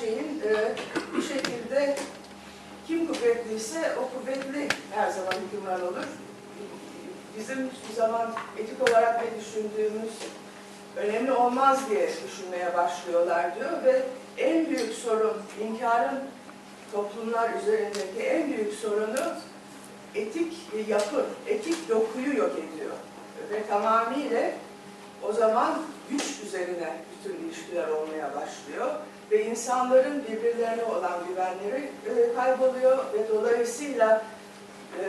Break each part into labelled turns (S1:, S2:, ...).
S1: şeyin e, bir şekilde kim kuvvetliyse o kuvvetli her zaman hükümran olur. Bizim hiçbir zaman etik olarak ne düşündüğümüz önemli olmaz diye düşünmeye başlıyorlar diyor ve en büyük sorun inkarın toplumlar üzerindeki en büyük sorunu etik yapı, etik dokuyu yok ediyor. Ve tamamıyla o zaman güç üzerine bütün ilişkiler olmaya başlıyor ve insanların birbirlerine olan güvenleri e, kayboluyor ve dolayısıyla e,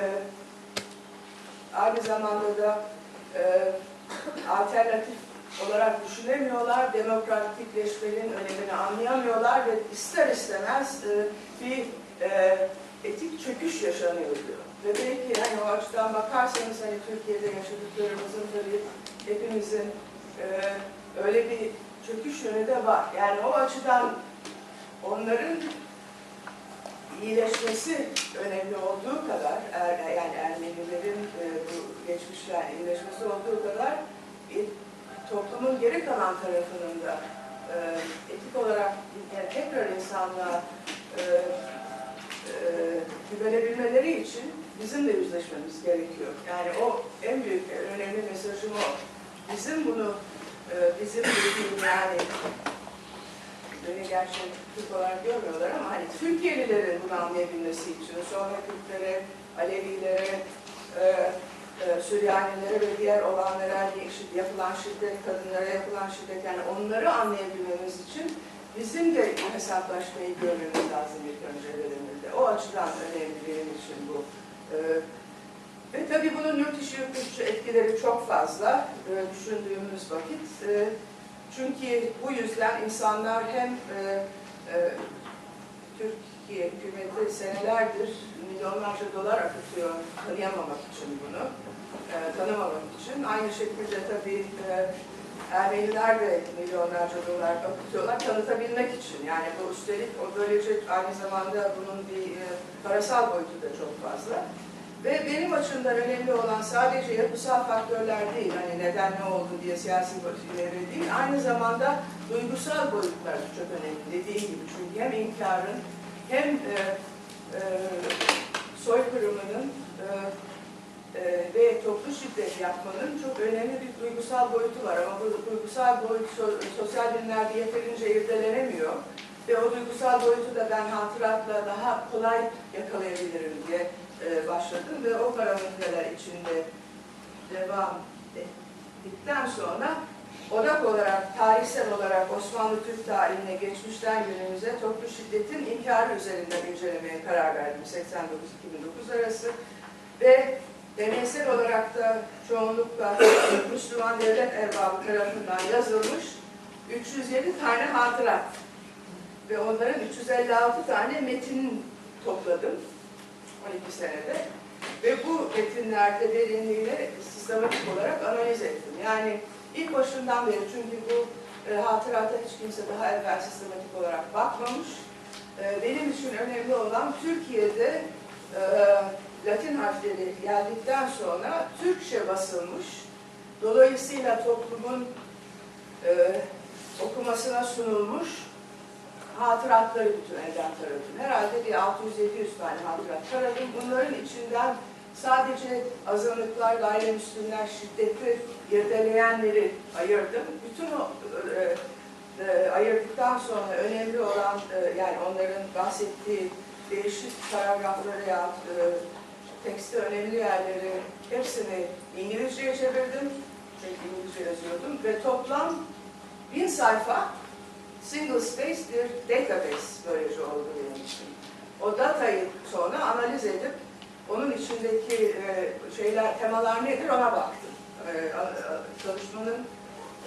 S1: aynı zamanda da e, alternatif olarak düşünemiyorlar, demokratikleşmenin önemini anlayamıyorlar ve ister istemez e, bir e, etik çöküş yaşanıyor diyor. Ve belki hani o açıdan bakarsanız hani Türkiye'de yaşadıklarımızın tabii hepimizin e, öyle bir çöküş yönü de var. Yani o açıdan onların iyileşmesi önemli olduğu kadar, er, yani Ermenilerin e, bu geçmişler iyileşmesi olduğu kadar e, toplumun geri kalan tarafının da e, etik olarak yani tekrar insanlığa e, e, güvenebilmeleri için bizim de yüzleşmemiz gerekiyor. Yani o en büyük, en önemli mesajım o. Bizim bunu, e, bizim dediğim yani beni gerçi Türk olarak görmüyorlar ama hani Türkiye'lilerin bunu anlayabilmesi için sonra Kürtlere, Alevilere, e, e, Süryanilere ve diğer olanlara yapılan şiddet, kadınlara yapılan şiddet yani onları anlayabilmemiz için bizim de hesaplaşmayı görmemiz lazım ilk öncelerimizde. O açıdan önemli benim için bu. E, ve tabii bunun yurt içi yurt dışı etkileri çok fazla e, düşündüğümüz vakit. E, çünkü bu yüzden insanlar hem e, e, Türkiye hükümeti senelerdir milyonlarca dolar akıtıyor tanıyamamak için bunu, e, tanımamak için. Aynı şekilde tabii e, Ermeniler de milyonlarca dolar akıtıyorlar tanıtabilmek için. Yani bu üstelik o böylece aynı zamanda bunun bir e, parasal boyutu da çok fazla. Ve benim açımdan önemli olan sadece yapısal faktörler değil, hani neden ne oldu diye siyasi boyutları değil, aynı zamanda duygusal boyutlar çok önemli dediğim gibi. Çünkü hem inkarın hem e, e, soykırımının e, e, ve toplu şiddet yapmanın çok önemli bir duygusal boyutu var. Ama bu duygusal boyut so- sosyal bilimlerde yeterince irdelenemiyor. Ve o duygusal boyutu da ben hatıratla daha kolay yakalayabilirim diye e, başladım ve o parametreler içinde devam ettikten sonra odak olarak, tarihsel olarak Osmanlı Türk tarihine geçmişten günümüze toplu şiddetin inkarı üzerinden incelemeye karar verdim 89-2009 arası. Ve deneysel olarak da çoğunlukla Müslüman devlet erbabı tarafından yazılmış 307 tane hatırat ve onların 356 tane metin topladım 12 senede. Ve bu metinlerde derinliğine sistematik olarak analiz ettim. Yani ilk başından beri çünkü bu e, hatırata hiç kimse daha evvel sistematik olarak bakmamış. E, benim için önemli olan Türkiye'de e, Latin harfleri geldikten sonra Türkçe basılmış. Dolayısıyla toplumun e, okumasına sunulmuş hatıratları bütün elden taradım. Herhalde bir 600-700 tane hatırat taradım. Bunların içinden sadece azınlıklar, gayrimüslimler, şiddeti irdeleyenleri ayırdım. Bütün o e, e, ayırdıktan sonra önemli olan e, yani onların bahsettiği değişik paragrafları ya e, tekste önemli yerleri hepsini İngilizceye çevirdim. Çünkü İngilizce yazıyordum ve toplam bin sayfa single space bir database böylece oldu benim. O datayı sonra analiz edip onun içindeki e, şeyler, temalar nedir ona baktım. E, çalışmanın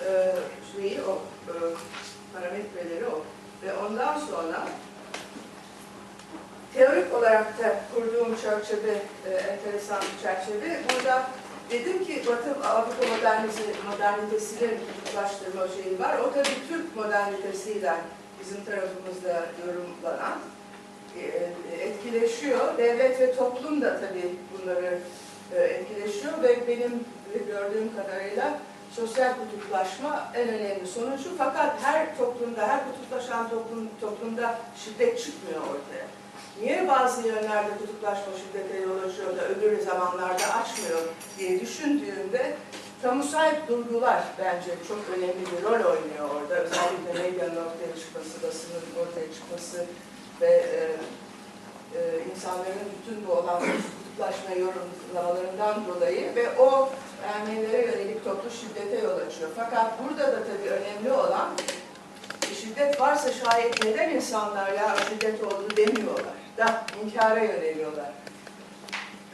S1: e, şeyi o, e, parametreleri o. Ve ondan sonra teorik olarak da kurduğum çerçeve, e, enteresan bir çerçeve. Burada dedim ki Batı Avrupa modernisi, modernitesini ulaştırma şeyi var. O tabii Türk modernitesiyle bizim tarafımızda yorumlanan e, etkileşiyor. Devlet ve toplum da tabii bunları e, etkileşiyor ve benim gördüğüm kadarıyla sosyal kutuplaşma en önemli sonucu. Fakat her toplumda, her kutuplaşan toplum, toplumda şiddet çıkmıyor ortaya. Niye bazı yönlerde kutuplaşma şiddete yol açıyor da öbür zamanlarda açmıyor diye düşündüğümde kamusal durgular bence çok önemli bir rol oynuyor orada. Özellikle medyanın ortaya çıkması, basının ortaya çıkması ve e, e, insanların bütün bu olan kutuplaşma yorumlamalarından dolayı ve o Ermenilere yönelik toplu şiddete yol açıyor. Fakat burada da tabii önemli olan şiddet varsa şayet neden insanlar ya şiddet oldu demiyorlar da inkara yöneliyorlar.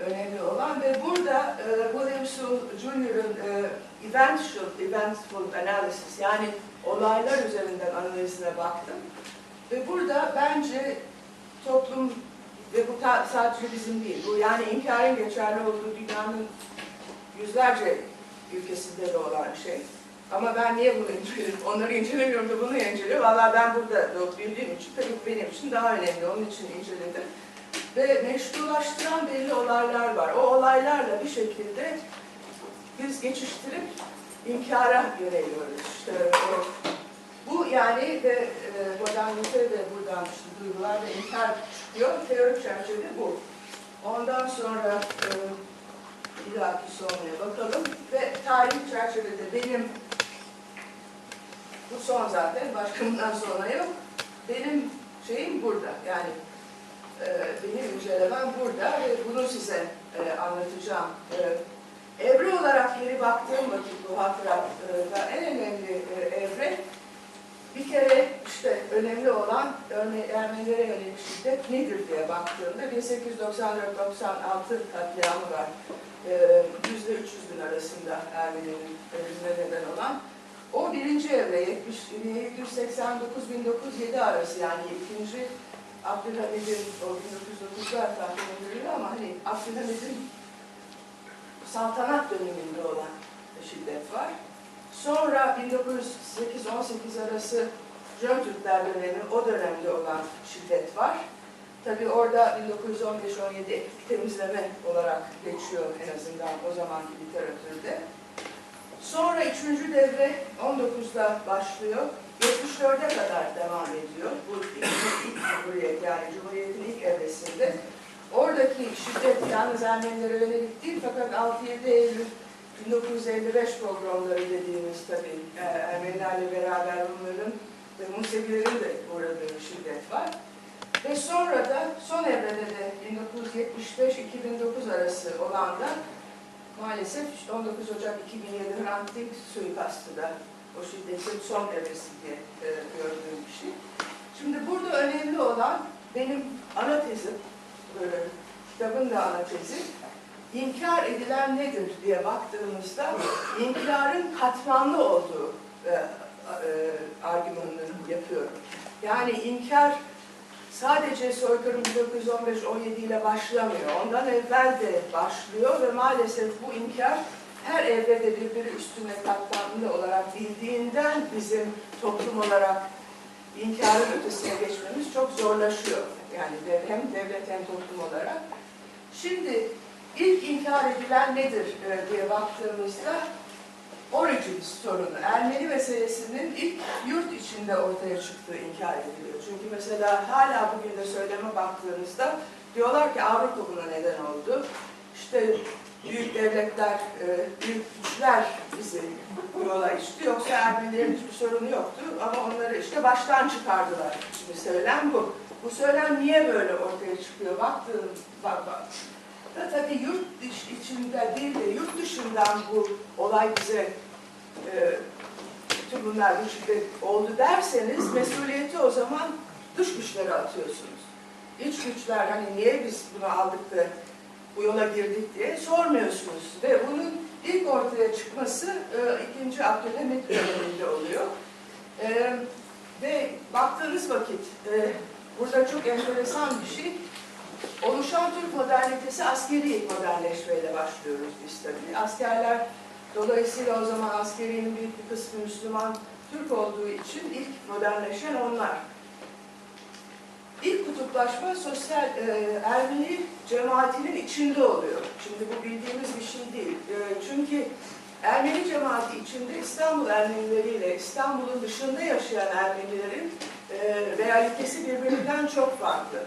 S1: Önemli olan ve burada e, Williamson Jr.'ın e, eventful, eventful analysis yani olaylar üzerinden analizine baktım. Ve burada bence toplum ve bu sadece bizim değil, bu yani inkarın geçerli olduğu dünyanın yüzlerce ülkesinde de olan şey. Ama ben niye bunu inceliyorum? Onları incelemiyorum da bunu inceliyorum. Valla ben burada doğup büyüdüğüm için tabii benim için daha önemli. Onun için inceledim. Ve meşrulaştıran belli olaylar var. O olaylarla bir şekilde biz geçiştirip inkara yöneliyoruz. İşte o, bu yani ve e, modernite de buradan işte duygular ve inkar çıkıyor. Teorik çerçeve bu. Ondan sonra e, bir dahaki soruya bakalım. Ve tarih çerçevede benim bu son zaten, başka sonra yok. Benim şeyim burada. Yani e, benim incelemem burada ve bunu size e, anlatacağım. E, evre olarak geri baktığım vakit bu hatıratda en önemli e, evre bir kere işte önemli olan Ermenilere yönelik şiddet nedir diye baktığımda 1894-96 katliamı var. Ee, Yüzde 300 bin arasında Ermenilerin ölümüne neden olan. O birinci evre 70 789-1907 arası yani ikinci Abdülhamid'in o 1909'lar tahmin ediliyor ama hani Abdülhamid'in saltanat döneminde olan şiddet var. Sonra 1908-18 arası Jön Türkler dönemi, o dönemde olan şiddet var. Tabii orada 1915-17 etnik temizleme olarak geçiyor en azından o zamanki literatürde. Sonra üçüncü devre 19'da başlıyor. 74'e kadar devam ediyor. Bu ilk, Cumhuriyet yani Cumhuriyet'in ilk evresinde. Oradaki şiddet yalnız Ermenilere yönelik değil fakat 6-7 Eylül 1955 programları dediğimiz tabii e, Ermenilerle beraber Rumların ve Musevilerin de uğradığı şiddet var. Ve sonra da son evrede de 1975-2009 arası olan da maalesef işte 19 Ocak 2007 Hrant Dink suikastı da o şiddetin son evresi diye e, gördüğüm bir şey. Şimdi burada önemli olan benim ana tezim, e, kitabın da ana tezi, inkar edilen nedir diye baktığımızda inkarın katmanlı olduğu e, e, argümanını yapıyorum. Yani inkar sadece soykırım 1915-17 ile başlamıyor. Ondan evvel de başlıyor ve maalesef bu inkar her evrede birbiri üstüne katmanlı olarak bildiğinden bizim toplum olarak inkarın ötesine geçmemiz çok zorlaşıyor. Yani hem devlet hem toplum olarak. Şimdi ilk inkar edilen nedir e, diye baktığımızda origins sorunu, Ermeni meselesinin ilk yurt içinde ortaya çıktığı inkar ediliyor. Çünkü mesela hala bugün de söyleme baktığınızda diyorlar ki Avrupa buna neden oldu. İşte büyük devletler, e, büyük güçler bizi bu yola içti. Yoksa Ermenilerin hiçbir sorunu yoktu ama onları işte baştan çıkardılar. Şimdi söylem bu. Bu söylem niye böyle ortaya çıkıyor? Baktığım bak, bak. Da tabii yurt dış içinde değil de yurt dışından bu olay bize e, bütün bunlar bu şiddet oldu derseniz mesuliyeti o zaman dış güçlere atıyorsunuz. İç güçler hani niye biz bunu aldık da bu yola girdik diye sormuyorsunuz. Ve bunun ilk ortaya çıkması e, ikinci Abdülhamit döneminde oluyor. E, ve baktığınız vakit e, burada çok enteresan bir şey. Oluşan Türk modernitesi askeri modernleşmeyle başlıyoruz biz tabii. Askerler dolayısıyla o zaman askerinin büyük bir kısmı Müslüman Türk olduğu için ilk modernleşen onlar. İlk kutuplaşma sosyal e, Ermeni cemaatinin içinde oluyor. Şimdi bu bildiğimiz bir şey değil. E, çünkü Ermeni cemaati içinde İstanbul Ermenileriyle İstanbul'un dışında yaşayan Ermenilerin e, realitesi birbirinden çok farklı.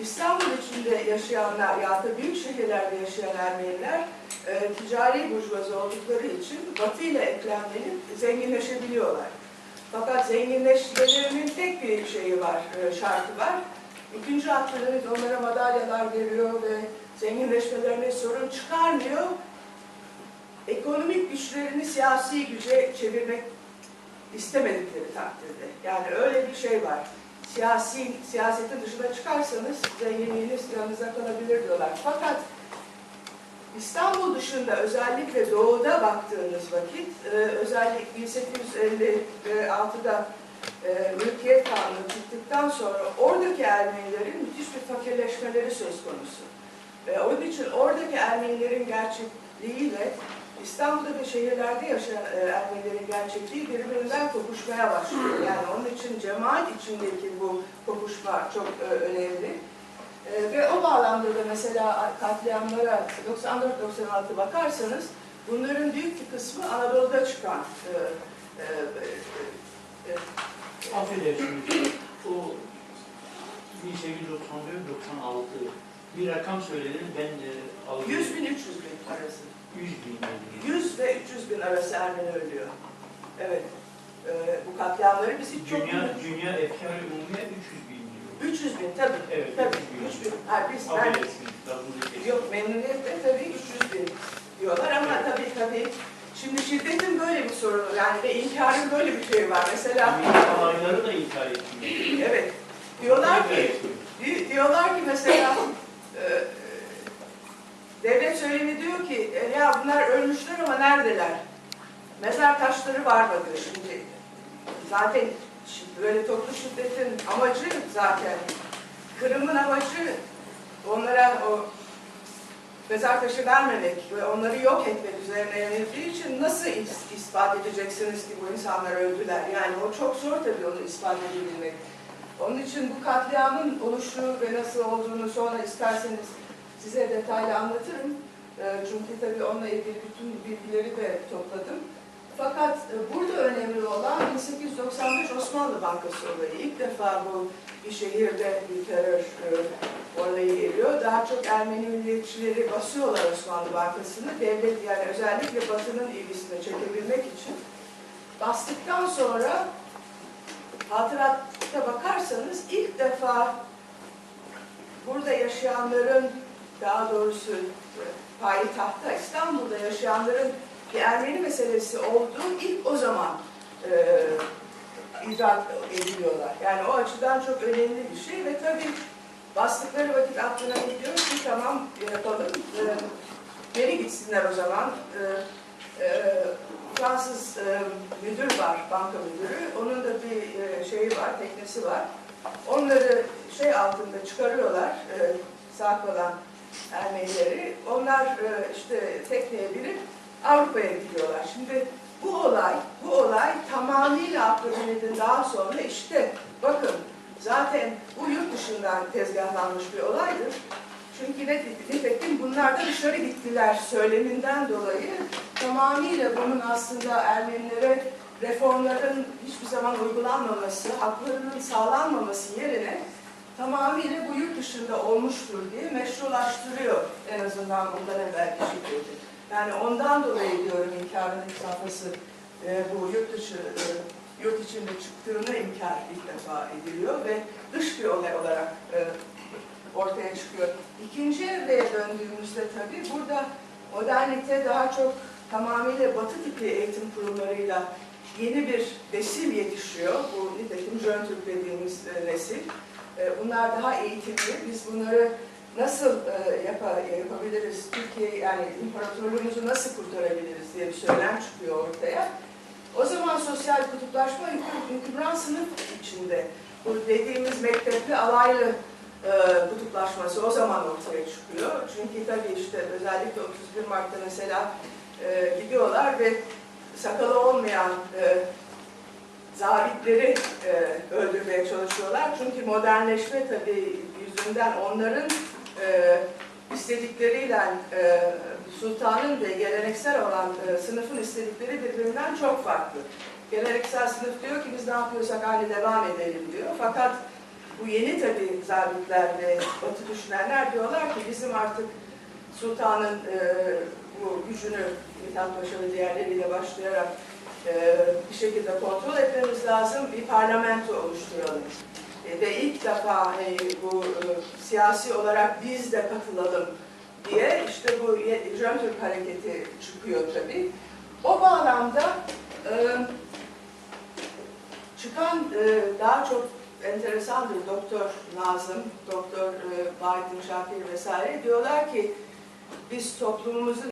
S1: İstanbul içinde yaşayanlar ya da büyük şehirlerde yaşayan Ermeniler e, ticari burjuvazi oldukları için Batı ile eklemlenip zenginleşebiliyorlar. Fakat zenginleşmelerinin tek bir şeyi var, e, şartı var. İkinci Abdülhamit onlara madalyalar veriyor ve zenginleşmelerine sorun çıkarmıyor. Ekonomik güçlerini siyasi güce çevirmek istemedikleri takdirde. Yani öyle bir şey var. Siyasi, siyasetin dışına çıkarsanız zenginliğiniz yanınıza kalabilir diyorlar. Fakat İstanbul dışında özellikle doğuda baktığınız vakit, e, özellikle 1856'da e, mülkiyet kanunu çıktıktan sonra oradaki Ermenilerin müthiş bir fakirleşmeleri söz konusu. Ve onun için oradaki Ermenilerin gerçekliğiyle İstanbul'da ve şehirlerde yaşayan e, Ermenilerin gerçekliği birbirinden kopuşmaya başlıyor. Yani onun için cemaat içindeki bu kopuşma çok e, önemli. E, ve o bağlamda da mesela katliamlara 94-96 bakarsanız bunların büyük bir kısmı Anadolu'da çıkan
S2: Affedersiniz. O 1894-96 bir rakam söylediniz. Ben de aldım.
S1: 100 bin 300 bin arası.
S2: 100 bin. dedi.
S1: 100 ve 300 bin arası Ermeni ölüyor. Evet. E, bu katliamları biz hiç çok
S2: Dünya, dünya efkarı umumiye 300 bin diyor.
S1: 300 bin tabii.
S2: Evet,
S1: Tabii
S2: 300 bin.
S1: 300 bin. Ha, biz ben. Yok memnuniyetle tabii 300 bin diyorlar ama tabii tabii şimdi şiddetin böyle bir sorunu yani ve inkarın böyle bir şey var. Mesela
S2: alayları da inkar etmiyor.
S1: evet diyorlar ki diyorlar ki mesela e, e, devlet söylemi diyor ki e, ya bunlar ölmüşler ama neredeler? Mezar taşları var mı diyor şimdi. Zaten şi- böyle toplu şiddetin amacı zaten kırımın amacı onlara o mezar taşı vermemek ve onları yok etmek üzerine yöneldiği için nasıl is- ispat edeceksiniz ki bu insanlar öldüler? Yani o çok zor tabii onu ispat edebilmek. Onun için bu katliamın oluşu ve nasıl olduğunu sonra isterseniz size detaylı anlatırım. Ee, Çünkü tabii onunla ilgili bütün bilgileri de topladım. Fakat e, burada önemli olan 1895 Osmanlı Bankası olayı. İlk defa bu bir şehirde bir terör e, olayı geliyor. Daha çok Ermeni milliyetçileri basıyorlar Osmanlı Bankası'nı. Devlet yani özellikle Batı'nın ilgisini çekebilmek için. Bastıktan sonra hatıratta bakarsanız ilk defa burada yaşayanların daha doğrusu e, payitahtta İstanbul'da yaşayanların bir Ermeni meselesi olduğu ilk o zaman e, idrak ediliyorlar. Yani o açıdan çok önemli bir şey ve tabii bastıkları vakit aklına gidiyor ki tamam yapalım. E, geri gitsinler o zaman. E, e, Fransız e, müdür var, banka müdürü. Onun da bir e, şeyi var, teknesi var. Onları şey altında çıkarıyorlar, e, sağ kalan Ermenileri. Onlar e, işte tekneye binip Avrupa'ya gidiyorlar. Şimdi bu olay, bu olay tamamıyla Abdülhamid'in daha sonra işte bakın zaten bu yurt dışından tezgahlanmış bir olaydır. Çünkü ne, nitekim bunlar da dışarı gittiler söyleminden dolayı tamamıyla bunun aslında Ermenilere reformların hiçbir zaman uygulanmaması, haklarının sağlanmaması yerine tamamıyla bu yurt dışında olmuştur diye meşrulaştırıyor en azından bundan evvelki şiddeti. Yani ondan dolayı diyorum inkarın safhası e, bu yurt dışı, e, yurt içinde çıktığını inkar ilk defa ediliyor ve dış bir olay olarak e, ortaya çıkıyor. İkinci evreye döndüğümüzde tabii burada modernite daha çok tamamıyla batı tipi eğitim kurumlarıyla yeni bir nesil yetişiyor. Bu nitekim Jön Türk dediğimiz e, nesil. E, bunlar daha eğitimli. Biz bunları nasıl e, yapa- yapabiliriz, Türkiye yani imparatorluğumuzu nasıl kurtarabiliriz diye bir söylem çıkıyor ortaya. O zaman sosyal kutuplaşma hüküm- hükümran sınıf içinde bu dediğimiz mektepli alaylı e, kutuplaşması o zaman ortaya çıkıyor. Çünkü tabii işte özellikle 31 Mart'ta mesela e, gidiyorlar ve sakalı olmayan e, zabitleri e, öldürmeye çalışıyorlar. Çünkü modernleşme tabii yüzünden onların e, istedikleriyle e, sultanın ve geleneksel olan e, sınıfın istedikleri birbirinden çok farklı. Geleneksel sınıf diyor ki biz ne yapıyorsak aynı devam edelim diyor. Fakat bu yeni tabii zabitler ve batı düşünenler diyorlar ki bizim artık sultanın e, bu gücünü Mithat Paşa ve diğerleriyle başlayarak e, bir şekilde kontrol etmemiz lazım. Bir parlamento oluşturalım. E, ve ilk defa hani, bu e, siyasi olarak biz de katılalım diye işte bu Jön Türk hareketi çıkıyor tabii. O bağlamda e, çıkan e, daha çok enteresandır Doktor Nazım, Doktor e, Bahattin Şakir vesaire diyorlar ki biz toplumumuzun